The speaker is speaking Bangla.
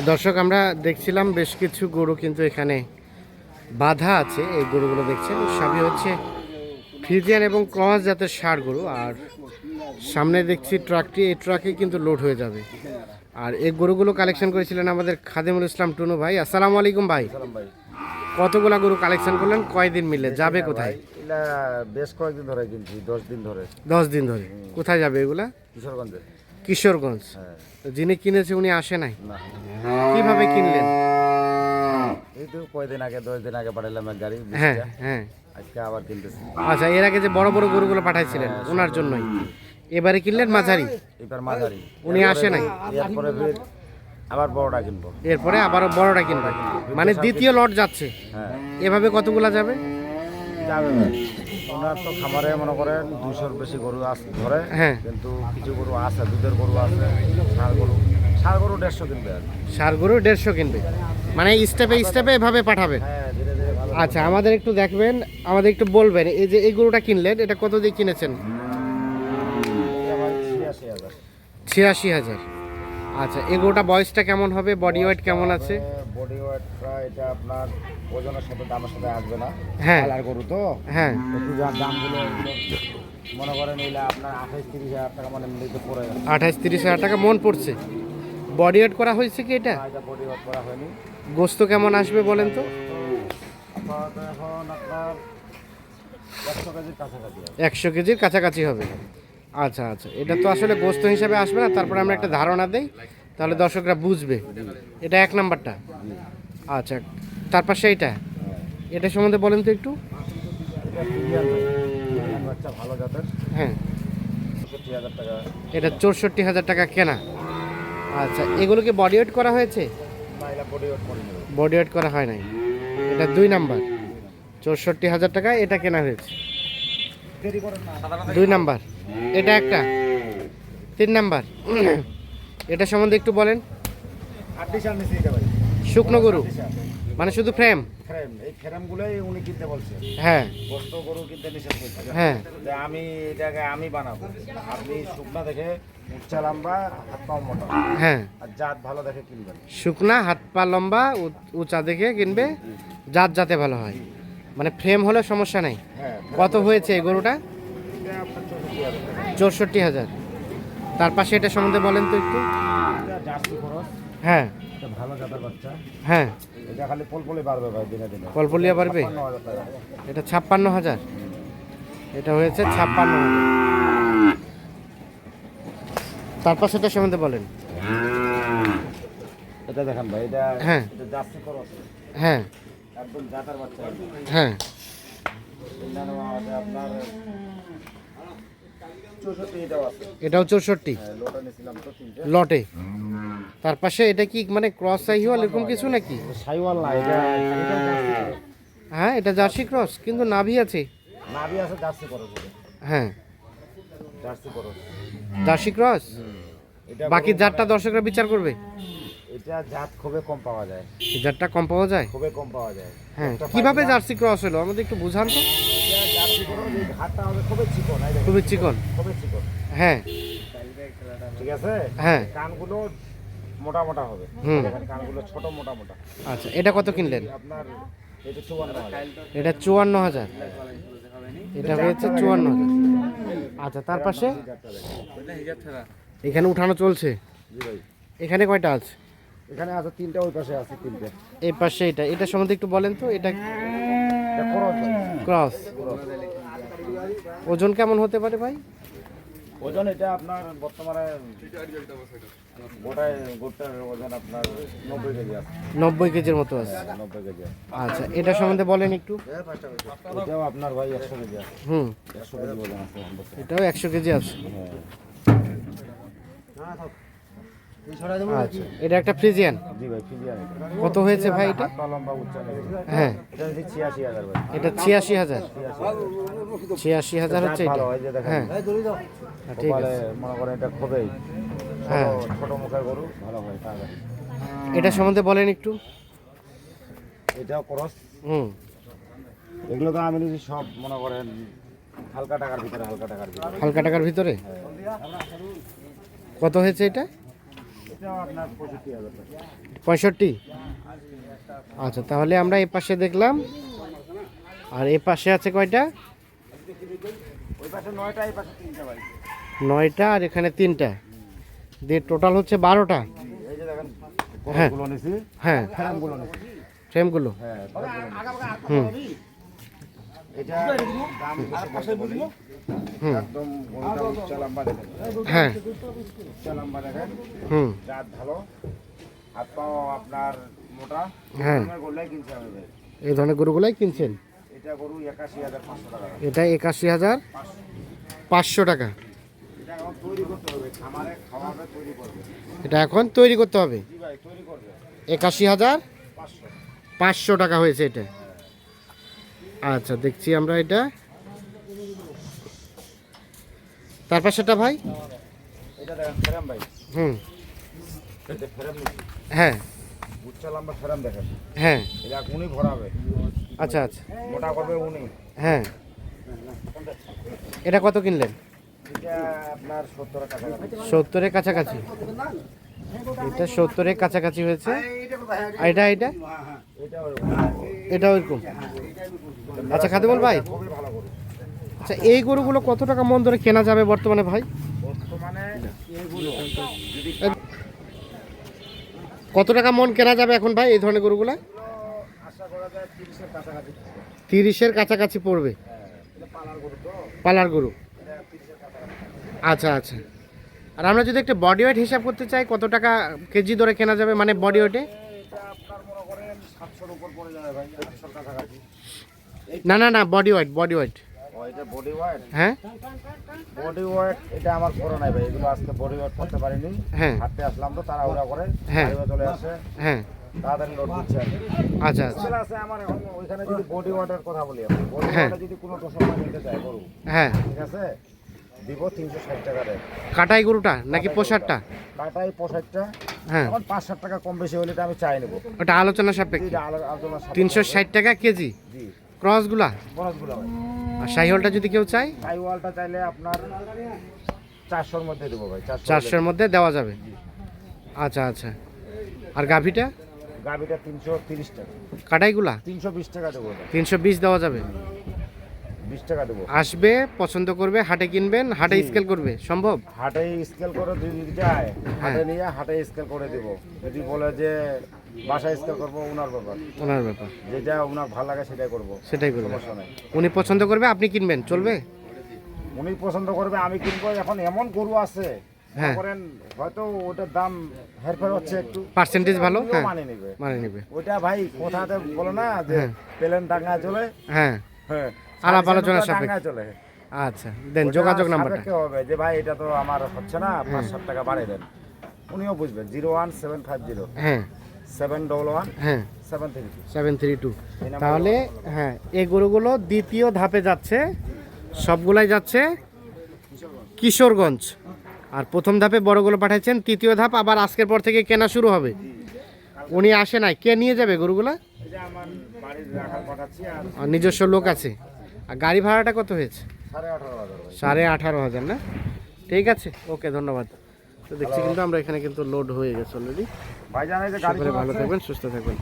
দর্শক আমরা দেখছিলাম বেশ কিছু গরু কিন্তু এখানে বাধা আছে। এই গরুগুলো দেখছেন সবই হচ্ছে ফ্রিজিয়ান এবং ক্রস জাতের সার গরু। আর সামনে দেখছি ট্রাকটি এই ট্রাকে কিন্তু লোড হয়ে যাবে। আর এই গরুগুলো কালেকশন করেছিলেন আমাদের খাদিমুল ইসলাম টুনু ভাই। আসসালামু আলাইকুম ভাই। ভাই। কতগুলা গরু কালেকশন করলেন? কয়দিন মিলে? যাবে কোথায়? বেশ কয়েকদিন ধরে কিনছি দশ দিন ধরে। দশ দিন ধরে। কোথায় যাবে এগুলা? কিশোরগঞ্জে। কিশোরগঞ্জ। হ্যাঁ। যিনি কিনেছে উনি আসে নাই। কীভাবে কিনলেন? এই তো কয়দিন আগে দশ দিন আগে পাঠালাম এক গাড়ি হ্যাঁ হ্যাঁ। আজকে আবার কিনতেছি। আচ্ছা এর আগে যে বড় বড় গরুগুলো পাঠাইছিলেন ওনার জন্যই। এবারে কিনলেন মাঝারি? এবার মাঝারি। উনি আসে নাই? এরপরে আবার বড়টা কিনবো। এরপরে আবারও বড়টা কিনবেন। মানে দ্বিতীয় লট যাচ্ছে। হ্যাঁ। এভাবে কতগুলা যাবে? যাবে। ওনার তো খামারে মনে করেন দুশোর বেশি গরু আছে ধরে। হ্যাঁ। কিন্তু কিছু গরু আছে দুধের গরু আছে ষাঁড় গরু। ষাঁড় গরু দেড়শো কিনবে আর। সার গরু দেড়শো কিনবে। মানে স্টেপে স্টেপে এভাবে পাঠাবেন হ্যাঁ আচ্ছা আমাদের একটু দেখবেন আমাদের একটু বলবেন এই যে এই গরুটা কিনলেন এটা কত দিয়ে কিনেছেন? ছিয়াশি হাজার। আচ্ছা এই গরুটা বয়সটা কেমন হবে? বডি ওয়েট কেমন আছে? বডি ওয়েটটা এটা আপনার ওজনের সাথে দামের সাথে আসবে না। হ্যাঁ। কালার গরু তো। হ্যাঁ। একটু দামগুলো মনে করেন আপনার আঠাইশ তিরিশ হাজার টাকা মানে পড়ে আঠাশ তিরিশ হাজার টাকা মন পড়ছে। বডি ওয়েট করা হয়েছে কি এটা? এটা বডি ওয়েট করা হয়নি। গোস্ত কেমন আসবে বলেন তো? আপাতত এখন আপনার একশো কেজির কাছাকাছি একশো কেজির কাছাকাছি হবে। আচ্ছা আচ্ছা। এটা তো আসলে গোস্ত হিসাবে আসবে না তারপরে আমরা একটা ধারণা দেই। তাহলে দর্শকরা বুঝবে। এটা এক নাম্বারটা। আচ্ছা তার পাশে এইটা। এটা সম্বন্ধে বলেন তো একটু। এটা হ্যাঁ। এটা চৌষট্টি হাজার টাকা কেনা। আচ্ছা এগুলোকে বডি ওয়েট করা হয়েছে? বডি ওয়েট করে হয় নাই। এটা দুই নাম্বার। চৌষট্টি হাজার টাকা এটা কেনা হয়েছে। দুই নাম্বার। এটা একটা। তিন নাম্বার। এটা সম্বন্ধে একটু বলেন। শুকনো গরু? মানে শুধু ফ্রেম? ফ্রেম। এই ফ্রেমগুলোই উনি কিনতে বলছে। হ্যাঁ। গরু কিনতে নিষেধ করছে। হ্যাঁ। আমি এটাকে আমি বানাবো। আপনি শুকনা দেখে উচ্চা লম্বা হাত মোটা। হ্যাঁ। আর জাত ভালো দেখে কিনবেন। শুকনা হাত পা লম্বা উঁচা দেখে কিনবে জাত যাতে ভালো হয়। মানে ফ্রেম হলে সমস্যা নাই। হ্যাঁ কত হয়েছে এই গরুটা? চৌষট্টি হাজার। তার পাশে এটা সম্বন্ধে বলেন তো একটু। হ্যাঁ। ভালো জাতের বাচ্চা। হ্যাঁ। এটা খালি পলপলে বাড়বে ভাই দিনে দিনে। হাজার টাকা। এটা ছাপ্পান্ন হাজার। এটা হয়েছে ছাপ্পান্ন হাজার। তার পাশে এটা সম্বন্ধে বলেন। এটা দেখেন ভাই এটা হ্যাঁ। হ্যাঁ। একদম জাতের বাচ্চা। হ্যাঁ। আপনার এটাও চৌষট্টি? হ্যাঁ লোটা নিয়েছিলাম তো তিনটে। লটে? তার পাশে এটা কি মানে ক্রস সাইওয়াল এরকম কিছু নাকি? সাইওয়াল না এটা এটা জার্সি খরচ। হ্যাঁ এটা জার্সি ক্রস কিন্তু নাভি আছে। নাভি আছে জার্সি খরচ হ্যাঁ। জার্সি খরচ জার্সি ক্রস এটা বাকি জাতটা দর্শকরা বিচার করবে। এটা জাত খুবই কম পাওয়া যায়। এই জাতটা কম পাওয়া যায়? খুবই কম পাওয়া যায়। হ্যাঁ কীভাবে জার্সি ক্রস হলো? আমাদের একটু বুঝান তো। খুবই চিকন হ্যাঁ। ঠিক আছে? হ্যাঁ। কানগুলো মোটা মোটা হবে। কানগুলো ছোট মোটা মোটা। আচ্ছা এটা কত কিনলেন? আপনার এটা চুয়ান্ন হাজার। এটা হয়েছে চুয়ান্ন হাজার। আচ্ছা তার পাশে? এখানে উঠানো চলছে? এখানে কয়টা আছে? এখানে আছে তিনটা ওই পাশে আছে তিনটে। এই পাশে এটা। এটা সম্বন্ধে একটু বলেন তো এটা ক্রস ওজন কেমন হতে পারে ভাই? ওজন এটা আপনার বর্তমানে গোটায় গোটার ওজন আপনার নব্বই কেজি আছে। নব্বই কেজির মতো আছে। নব্বই কেজি আচ্ছা এটা সম্বন্ধে বলেন একটু। এটাও আপনার ভাই একশো কেজি আছে। হুম। একশো কেজি ওজন আছে। এটাও একশো কেজি আছে। আচ্ছা এটা একটা ফ্রিজিয়ান জি ভাই ফিজিয়ান কত হয়েছে ভাই এটা? লম্বা উচ্চা হ্যাঁ। এটা হচ্ছে ছিয়াশি হাজার ভাই। এটা ছিয়াশি হাজার? ছিয়াশি ছিয়াশি হাজার হচ্ছে এটা? হয়। হ্যাঁ হ্যাঁ, ঠিক আছে। মনে করেন এটা খুবই হ্যাঁ। ছোট মুখের গরু ভালো হয় তাড়াতাড়ি। এটা সম্বন্ধে বলেন একটু। এটাও খরচ হুম। এগুলো তো আমি নিজে সব মনে করেন হালকা টাকার ভিতরে হালকা টাকার ভিতরে। হালকা টাকার ভিতরে? কত হয়েছে এটা? পঁয়ষট্টি আচ্ছা তাহলে আমরা এ পাশে দেখলাম। আর এ পাশে আছে কয়টা? নয়টা আর এখানে তিনটা। দিয়ে টোটাল হচ্ছে বারোটা। হ্যাঁ। হ্যাঁ। ফ্রেমগুলো হ্যাঁ হুম। এটা দাম বেশি বলতে বলি। হুম। একদম উচ্চা লম্বা দেখেন। হ্যাঁ। উচ্চা লম্বা দেখেন। হুম। জাত ভালো। হাত পাও আপনার মোটা। হ্যাঁ। কিনছে এই ধরনের গরুগুলাই কিনছেন? এটা গরু একাশি হাজার পাঁচশো টাকা। এটা একাশি হাজার পাঁচশো। পাঁচশো টাকা। এটা এখন তৈরি করতে হবে। খামারে খাওয়াবে তৈরি করবে। এটা এখন তৈরি করতে হবে? জি ভাই তৈরি করবে। একাশি হাজার পাঁচশো টাকা হয়েছে এটা। আচ্ছা দেখছি আমরা এটা। তার পাশেটা ভাই? হুম। হ্যাঁ। হ্যাঁ। উনি ভরাবে। আচ্ছা আচ্ছা। মোটা করবে উনি। হ্যাঁ। এটা কত কিনলেন? এটা আপনার সত্তরের কাছাকাছি। এটা সত্তরের কাছাকাছি হয়েছে। আর এটা এটা? এটা ওই এটা ওইরকম আচ্ছা খাদিমুল ভাই। আচ্ছা এই গরুগুলো কত টাকা মন ধরে কেনা যাবে বর্তমানে ভাই? কত টাকা মন কেনা যাবে এখন ভাই এই ধরনের গরুগুলো? তিরিশের কাছাকাছি পড়বে। হ্যাঁ পালার গরু আচ্ছা আচ্ছা। আর আমরা যদি একটা বডি ওয়েট হিসাব করতে চাই কত টাকা কেজি ধরে কেনা যাবে? মানে বডি ওয়েটে না না না বডি ওয়াইট বডি ওয়াইট এটা বডি হ্যাঁ? বডি এটা আমার করো নাই ভাই এগুলো আজকে বডি করতে পারিনি। হ্যাঁ। হাঁটতে আসলাম তো তাড়াহুড়া করে হ্যাঁ। চলে আসে। হ্যাঁ। তাড়াতাড়ি লোড দিচ্ছে আচ্ছা আচ্ছা। আমার ওইখানে যদি বডি ওয়েটের কথা বলি আমি বডি হ্যাঁ। যদি কোনো নিতে হ্যাঁ। ঠিক আছে? দিব তিনশো ষাট টাকা রেট কাটাই গরুটা নাকি পোশাকটা কাটাই পোশাকটা হ্যাঁ। এখন পাঁচ ষাট টাকা কম বেশি হলে আমি চাই নেব। ওটা আলোচনা সাপেক্ষে। তিনশো ষাট টাকা কেজি? জি। ক্রসগুলা? বনসগুলো ভাই। আর শাহিওয়ালটা যদি কেউ চায়? টাই ওয়ালটা চাইলে আপনার চারশোর মধ্যে দেবো ভাই চারশোর মধ্যে। দেওয়া যাবে? আচ্ছা আচ্ছা। আর গাভিটা? গাভিটা তিনশো তিরিশ টাকা। কাটাইগুলা? তিনশো বিশ টাকা দেবো তিনশো বিশ দেওয়া যাবে? বিশ টাকা দেবো। আসবে পছন্দ করবে হাটে কিনবেন হাটে স্কেল করবে সম্ভব? হাটে স্কেল করে যদি যায় হ্যাঁ। হাটে নিয়ে হাটে স্কেল করে দেব। যদি বলে যে বাসায় স্কেল করব ওনার ব্যাপার। ওনার ব্যাপার। যেটা ওনার ভালো লাগে সেটাই করব। সেটাই করবে। উনি পছন্দ করবে আপনি কিনবেন চলবে? উনি পছন্দ করবে আমি কিনবো এখন এমন গরু আছে। হ্যাঁ। করেন হয়তো ওটার দাম হেরফের হচ্ছে একটু। পার্সেন্টেজ ভালো? হ্যাঁ। মানে নেবে। মানে নেবে। ওইটা ভাই কোথাতে বলে না যে হ্যাঁ। প্লেন ডাঙ্গা চলে। হ্যাঁ। হ্যাঁ। আলাপ আলোচনা ডাঙ্গা সাপেক্ষে। চলে। আচ্ছা দেন যোগাযোগ নাম্বারটা। হবে যে ভাই এটা তো আমার হচ্ছে না পাঁচ সাত টাকা বাড়িয়ে দেন। উনিও বুঝবেন zero one seven five zero. হ্যাঁ। সেভেন ডবল ওয়ান হ্যাঁ। Seven three two. Seven three two. তাহলে হ্যাঁ এই গরুগুলো দ্বিতীয় ধাপে যাচ্ছে। সবগুলাই যাচ্ছে কিশোরগঞ্জ। আর প্রথম ধাপে বড়গুলো পাঠাচ্ছেন তৃতীয় ধাপ আবার আজকের পর থেকে কেনা শুরু হবে। উনি আসে নাই কে নিয়ে যাবে গরুগুলা? নিজস্ব লোক আছে। আর গাড়ি ভাড়াটা কত হয়েছে? সাড়ে আঠারো হাজার না? ঠিক আছে ওকে ধন্যবাদ। তো দেখছি কিন্তু আমরা এখানে কিন্তু লোড হয়ে গেছে অলরেডি ভালো থাকবেন সুস্থ থাকবেন।